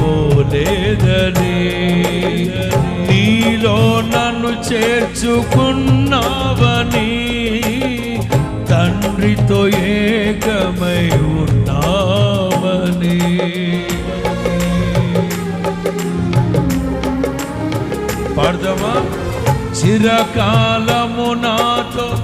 పోలేదని. నీలో నన్ను చేర్చుకున్నావని తండ్రితో ఏకమై ఉన్నావని. పాడదామా? చిరకాలము నాతో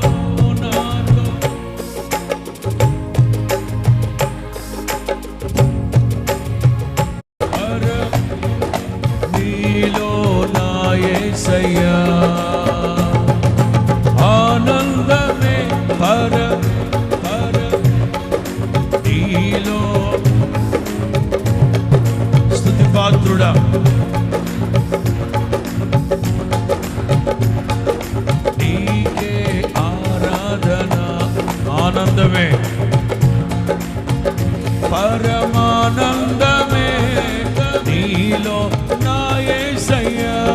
యేసయ్యా. ఆనందమే పర పర నీలో స్తుతి పాత్రుడా. నీకే ఆరాధన ఆనందమే. పరమానందమే నీలో నా యేసయ్యా.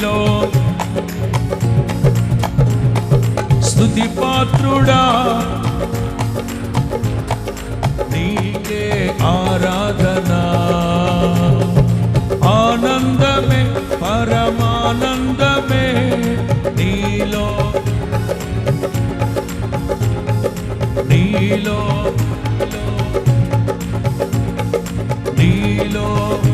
నీలో స్థుతి పాత్రుడా నీకే ఆరాధన. ఆనందమే పరమానందమే నీలో. నీలో. నీలో.